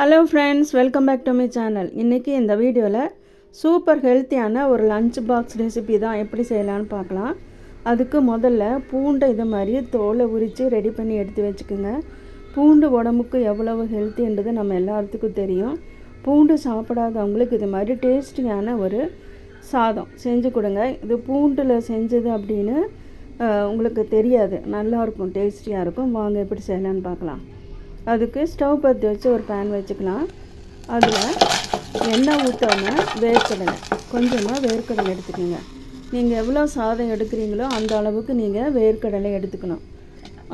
Hello friends welcome back to my channel இன்றைக்கி இந்த வீடியோவில் சூப்பர் ஹெல்த்தியான ஒரு லஞ்ச் பாக்ஸ் ரெசிபி தான் எப்படி செய்யலான்னு பார்க்கலாம். அதுக்கு முதல்ல பூண்டை இது மாதிரி தோலை உரித்து ரெடி பண்ணி எடுத்து வச்சுக்கோங்க. பூண்டு உடம்புக்கு எவ்வளவு ஹெல்த்தின்றது நம்ம எல்லாத்துக்கும் தெரியும். பூண்டு சாப்பிடாதவங்களுக்கு இது மாதிரி டேஸ்டியான ஒரு சாதம் செஞ்சு கொடுங்க. இது பூண்டில் செஞ்சது அப்படின்னு உங்களுக்கு தெரியாது. நல்லாயிருக்கும் டேஸ்டியாக இருக்கும். வாங்க எப்படி செய்யலான்னு பார்க்கலாம். அதுக்கு ஸ்டவ் பற்றி வச்சு ஒரு பேன் வச்சுக்கலாம். அதில் எண்ணெய் ஊற்றாமல் வேர்க்கடலை. கொஞ்சமாக வேர்க்கடலை எடுத்துக்கோங்க. நீங்கள் எவ்வளோ சாதம் எடுக்கிறீங்களோ அந்த அளவுக்கு நீங்கள் வேர்க்கடலை எடுத்துக்கணும்.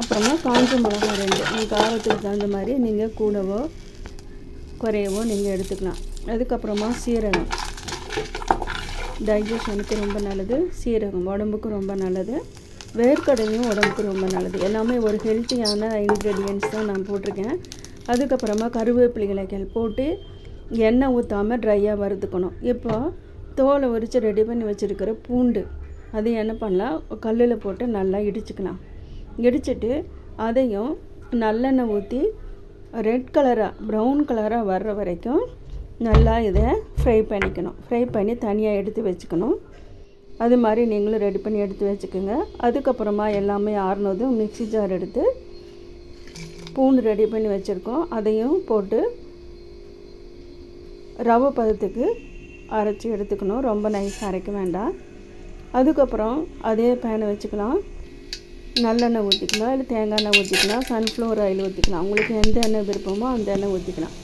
அப்புறமா காஞ்ச மிளகாய் ரெண்டு உங்கள் காரத்துக்கு தகுந்த மாதிரி நீங்கள் கூடவோ குறையவோ நீங்கள் எடுத்துக்கலாம். அதுக்கப்புறமா சீரகம். டைஜஷனுக்கு ரொம்ப நல்லது. சீரகம் உடம்புக்கு ரொம்ப நல்லது. வேர்க்கடலையும் உடம்புக்கு ரொம்ப நல்லது. எல்லாமே ஒரு ஹெல்த்தியான இன்க்ரீடியன்ட்ஸ் தான் நான் போட்டிருக்கேன். அதுக்கப்புறமா கருவேப்பிலை இலைகள் போட்டு எண்ணெய் ஊற்றாமல் ட்ரையாக வறுத்துக்கணும். இப்போ தோலை உரித்து ரெடி பண்ணி வச்சுருக்கிற பூண்டு அது என்ன பண்ணலாம்? கல்லில் போட்டு நல்லா இடிச்சுக்கலாம். இடிச்சிட்டு அதையும் நல்லெண்ணெய் ஊற்றி ரெட் கலராக ப்ரௌன் கலராக வர்ற வரைக்கும் நல்லா இதை ஃப்ரை பண்ணிக்கணும். ஃப்ரை பண்ணி தனியாக எடுத்து வச்சுக்கணும். அது மாதிரி நீங்களும் ரெடி பண்ணி எடுத்து வச்சுக்கோங்க. அதுக்கப்புறமா எல்லாமே ஆறுனதும் மிக்ஸி ஜார் எடுத்து பூண்டு ரெடி பண்ணி வச்சுருக்கோம். அதையும் போட்டு ரவை பதத்துக்கு அரைச்சி எடுத்துக்கணும். ரொம்ப நைஸாக அரைக்க வேண்டாம். அதுக்கப்புறம் அதே பேனை வச்சுக்கலாம். நல்லெண்ணெய் ஊற்றிக்கலாம் இல்லை தேங்காய் எண்ணெய் ஊற்றிக்கலாம் சன்ஃப்ளவர் ஆயில் ஊற்றிக்கலாம் உங்களுக்கு எந்த எண்ணெய் விருப்பமோ அந்த எண்ணெய் ஊற்றிக்கலாம்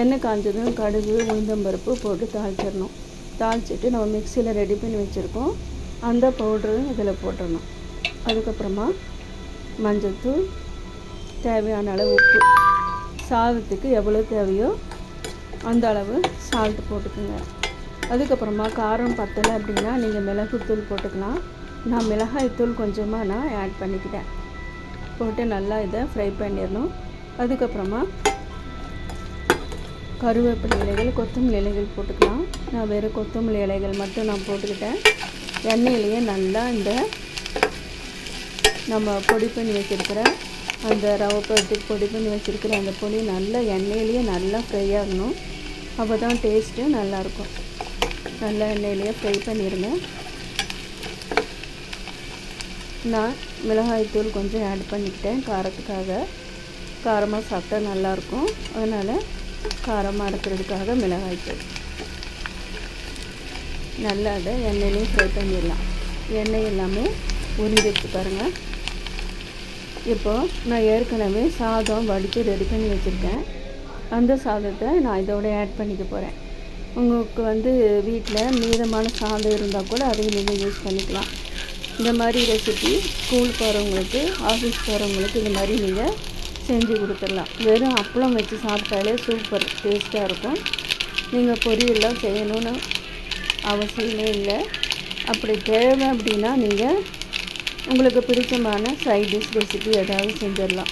எண்ணெய் காஞ்சதும் கடுகு உளுந்தம்பருப்பு போட்டு தாளிச்சிடணும். தாளிச்சிட்டு நம்ம மிக்சியில் ரெடி பண்ணி வச்சுருக்கோம். அந்த பவுடரும் இதில் போட்டுடணும். அதுக்கப்புறமா மஞ்சள்தூள் தேவையான அளவு உப்பு சாதத்துக்கு எவ்வளோ தேவையோ அந்த அளவு சால்ட் போட்டுக்கோங்க. அதுக்கப்புறமா காரம் பத்தலை அப்படின்னா நீங்கள் மிளகுத்தூள் போட்டுக்கலாம். நான் மிளகாய்த்தூள் கொஞ்சமாக நான் ஆட் பண்ணிக்கிட்டேன். போட்டு நல்லா இதை ஃப்ரை பண்ணிடணும். அதுக்கப்புறமா கருவேப்பிலை இலைகள் கொத்தமல்லி இலைகள் போட்டுக்கலாம். நான் வெறும் கொத்தமல்லி இலைகள் மட்டும் நான் போட்டுக்கிட்டேன். எண்ணெயிலேயே நல்லா இந்த நம்ம பொடி பண்ணி வச்சுருக்கிற அந்த ரவை போட்டு பொடி பண்ணி வச்சுருக்கிற அந்த பொடி நல்லா எண்ணெயிலேயே நல்லா ஃப்ரை ஆகணும். அப்போ தான் டேஸ்ட்டு நல்லாயிருக்கும். நல்லா எண்ணெயிலேயே ஃப்ரை பண்ணிடுங்க நான் மிளகாய்த்தூள் கொஞ்சம் ஆட் பண்ணிக்கிட்டேன். காரத்துக்காக. காரமாக சாப்பிட்டா நல்லாயிருக்கும். அதனால் காரமாக இருக்கிறதுக்காக மிளகாய்த்தூள் நல்லா அதை எண்ணெயிலையும் ஃப்ரை பண்ணிடலாம். எண்ணெய் எல்லாமே உறிஞ்சிருச்சு பாருங்கள் இப்போது நான் ஏற்கனவே சாதம் வடித்து ரெடி பண்ணி வச்சுருக்கேன். அந்த சாதத்தை நான் இதோட ஆட் பண்ணிக்க போகிறேன் உங்களுக்கு வந்து வீட்டில் மீதமான சாதம் இருந்தால் கூட அதையும் நீங்கள் யூஸ் பண்ணிக்கலாம். இந்த மாதிரி ரெசிபி ஸ்கூல் போகிறவங்களுக்கு ஆஃபீஸ் போகிறவங்களுக்கு இந்த மாதிரி நீங்கள் செஞ்சு கொடுத்துடலாம். வெறும் அப்பளம் வச்சு சாப்பிட்டாலே சூப்பர் டேஸ்ட்டாக இருக்கும். நீங்கள் பொரியல்லாம் செய்யணும்னு அவசியமே இல்லை. அப்படி தேவை அப்படின்னா நீங்கள் உங்களுக்கு பிடிச்சமான சைட் டிஷ் ரெசிபி ஏதாவது செஞ்சிடலாம்.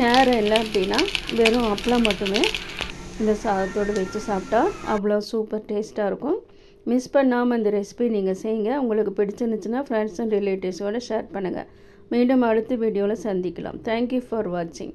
நேரம் இல்லை அப்படின்னா வெறும் அப்பளம் மட்டுமே இந்த சாதத்தோடு வச்சு சாப்பிட்டா அவ்வளோ சூப்பர் டேஸ்ட்டாக இருக்கும். மிஸ் பண்ணாமல் இந்த ரெசிபி நீங்கள் செய்யுங்க. உங்களுக்கு பிடிச்சிருந்துச்சுன்னா ஃப்ரெண்ட்ஸ் அண்ட் ரிலேட்டிவ்ஸோடு ஷேர் பண்ணுங்கள் மீண்டும் அடுத்த வீடியோவில் சந்திக்கலாம். தேங்க்யூ ஃபார் வாட்சிங்